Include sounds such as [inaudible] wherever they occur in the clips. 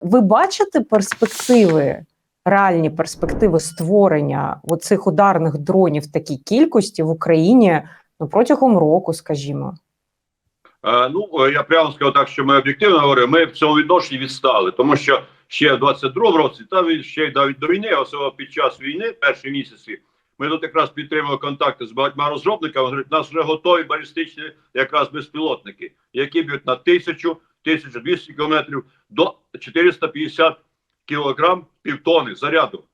ви бачите перспективи, реальні перспективи створення оцих ударних дронів такій кількості в Україні ну, протягом року, скажімо? Е, Ну я прямо скажу так, що ми об'єктивно говоримо, ми в цьому відношенні відстали, тому що ще в 22-му році, та ще й навіть до війни, особливо під час війни, перші місяці, ми тут якраз підтримували контакти з багатьма розробниками. Говорять, у нас вже готові балістичні якраз безпілотники, які б'ють на 1000 1200 кілометрів до 450 кілограм півтони заряду.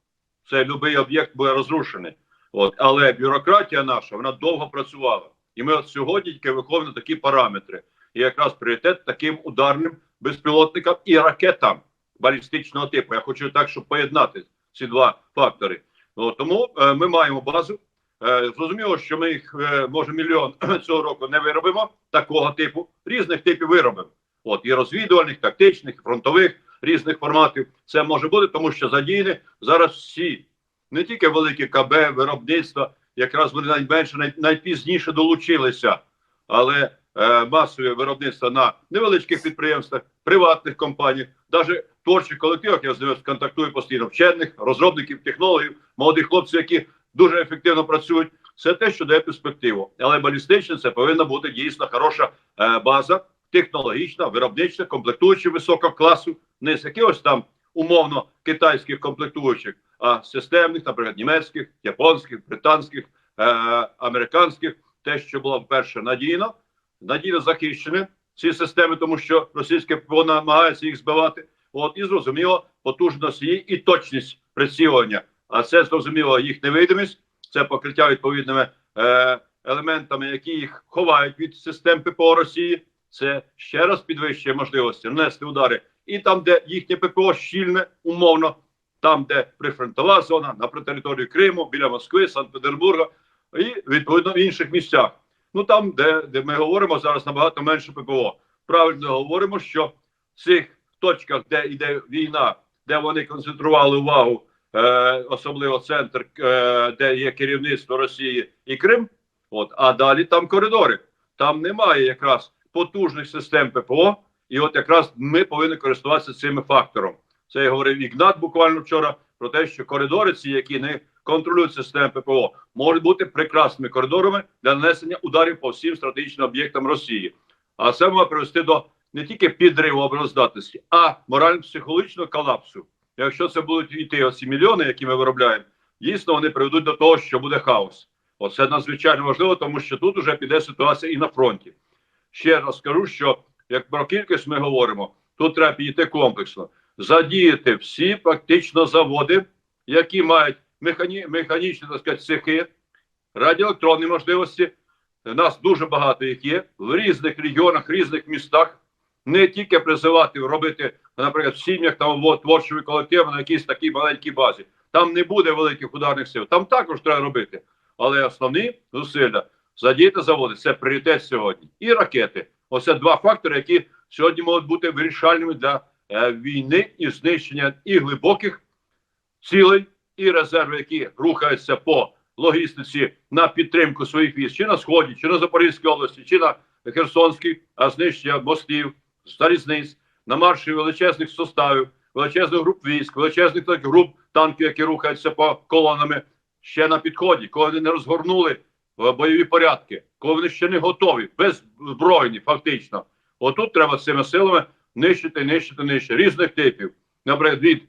Це будь-який об'єкт буде розрушений. От але бюрократія наша вона довго працювала. І ми от сьогодні тільки виходимо на такі параметри. І якраз пріоритет таким ударним безпілотникам і ракетам балістичного типу. Я хочу так, щоб поєднати ці два фактори. Ну, тому е, ми маємо базу. Е, зрозуміло, що ми їх е, може мільйон [clears throat] цього року не виробимо такого типу. Різних типів виробимо. От і розвідувальних, тактичних, фронтових різних форматів. Це може бути, тому що задіяні зараз всі, не тільки великі КБ, виробництва, якраз вони найменше, най, найпізніше долучилися, але е, масове виробництво на невеличких підприємствах, приватних компаніях, навіть творчих колективах, я з ними контактую постійно, вчених, розробників, технологів, молодих хлопців, які дуже ефективно працюють. Це те, що дає перспективу. Але балістичне це повинна бути дійсно хороша е, база, технологічна, виробнича, комплектуюча високого класу, не з якихось там умовно китайських комплектуючих, а системних, наприклад, німецьких, японських, британських, е, американських, те, що було вперше надійно, надійно захищені ці системи, тому що російське ПВО намагається їх збивати. От і зрозуміло потужність її і точність прицілення. А це зрозуміло їх невидимість, це покриття відповідними е, елементами, які їх ховають від систем ППО Росії. Це ще раз підвищує можливості нанести удари, і там, де їхнє ППО щільне, умовно, там, де прифронтова зона, на території Криму, біля Москви, Санкт-Петербурга і відповідно в інших місцях. Ну там, де, де ми говоримо зараз набагато менше ППО. Правильно говоримо, що в цих точках, де йде війна, де вони концентрували увагу, е, особливо центр, е, де є керівництво Росії і Крим. От, а далі там коридори. Там немає якраз потужних систем ППО, і от якраз ми повинні користуватися цим фактором. Це я говорив Ігнат буквально вчора про те, що коридори, ці, які не контролюють системи ППО, можуть бути прекрасними коридорами для нанесення ударів по всім стратегічним об'єктам Росії. А це може привести до не тільки підриву обороноздатності, а морально-психологічного колапсу. Якщо це будуть йти оці мільйони, які ми виробляємо, дійсно вони приведуть до того, що буде хаос. Оце надзвичайно важливо, тому що тут вже піде ситуація і на фронті. Ще раз скажу, що як про кількість ми говоримо, тут треба підійти комплексно, задіяти всі фактично заводи, які мають механі, механічні так сказати, цехи, радіоелектронні можливості. Нас дуже багато їх є в різних регіонах, різних містах. Не тільки призивати робити, наприклад, в сім'ях там вот, творчий колектив на якійсь такій маленькій базі. Там не буде великих ударних сил. Там також треба робити. Але основні зусилля задіяти заводи це пріоритет сьогодні. І ракети. Оце два фактори, які сьогодні можуть бути вирішальними для е, війни і знищення і глибоких цілей, і резерви, які рухаються по логістиці на підтримку своїх військ, чи на сході, чи на Запорізькій області, чи на Херсонській, а знищення мостів, залізниць, на марші величезних составів, величезних груп військ, величезних так, груп танків, які рухаються по колонами, ще на підході, коли вони не розгорнули бойові порядки, коли вони ще не готові, беззбройні, фактично. Отут треба цими силами нищити, нищити, нищити різних типів. Наприклад, від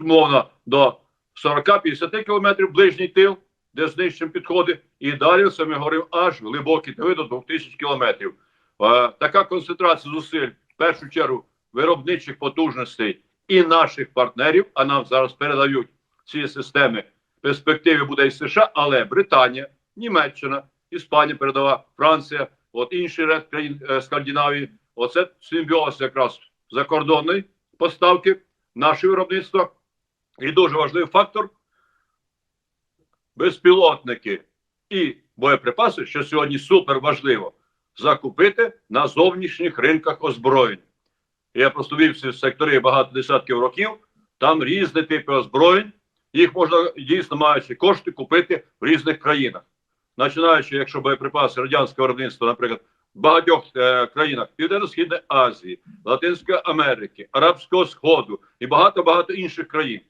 умовно до 40-50 кілометрів ближній тил, де знищимо підходи, і далі це ми говоримо аж глибокі тили до 2000 кілометрів. Е, така концентрація зусиль в першу чергу виробничих потужностей і наших партнерів, а нам зараз передають ці системи. В перспективі буде і США, але Британія, Німеччина, Іспанія передала, Франція, от інший ряд країн е, Скандинавії. Оце симбіоз якраз закордонної поставки, наше виробництво. І дуже важливий фактор безпілотники і боєприпаси, що сьогодні супер важливо, закупити на зовнішніх ринках озброєнь. Я просто вів ці сектори багато десятків років, там різні типи озброєнь, їх можна дійсно маючи кошти купити в різних країнах. Починаючи, якщо боєприпаси радянського виробництва, наприклад, в багатьох е, країнах Південно-Східної Азії, Латинської Америки, Арабського Сходу і багато багато інших країн.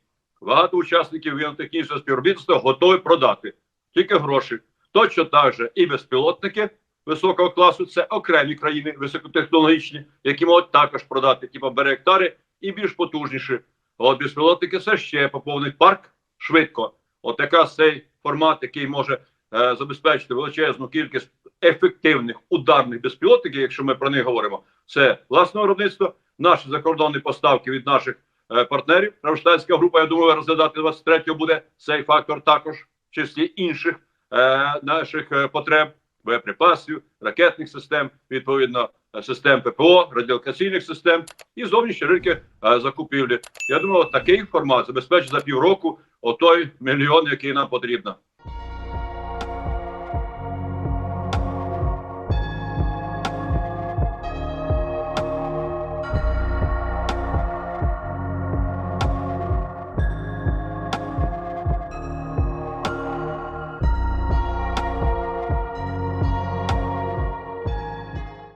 Багато учасників воєнно-технічного співробітництва готові продати тільки гроші. Точно так же і безпілотники високого класу це окремі країни високотехнологічні, які можуть також продати типу Беректари і більш потужніші. От безпілотники це ще поповнить парк швидко. От якраз цей формат, який може забезпечити величезну кількість ефективних ударних безпілотників, якщо ми про них говоримо, це власне виробництво, наші закордонні поставки від наших е, партнерів. Рамштайнська група, я думаю, розглядати 23-го буде цей фактор також в числі інших е, наших е, потреб, боєприпасів, ракетних систем, відповідно е, систем ППО, радіолокаційних систем і зовнішні ринки е, закупівлі. Я думаю, такий формат забезпечить за півроку отой мільйон, який нам потрібно.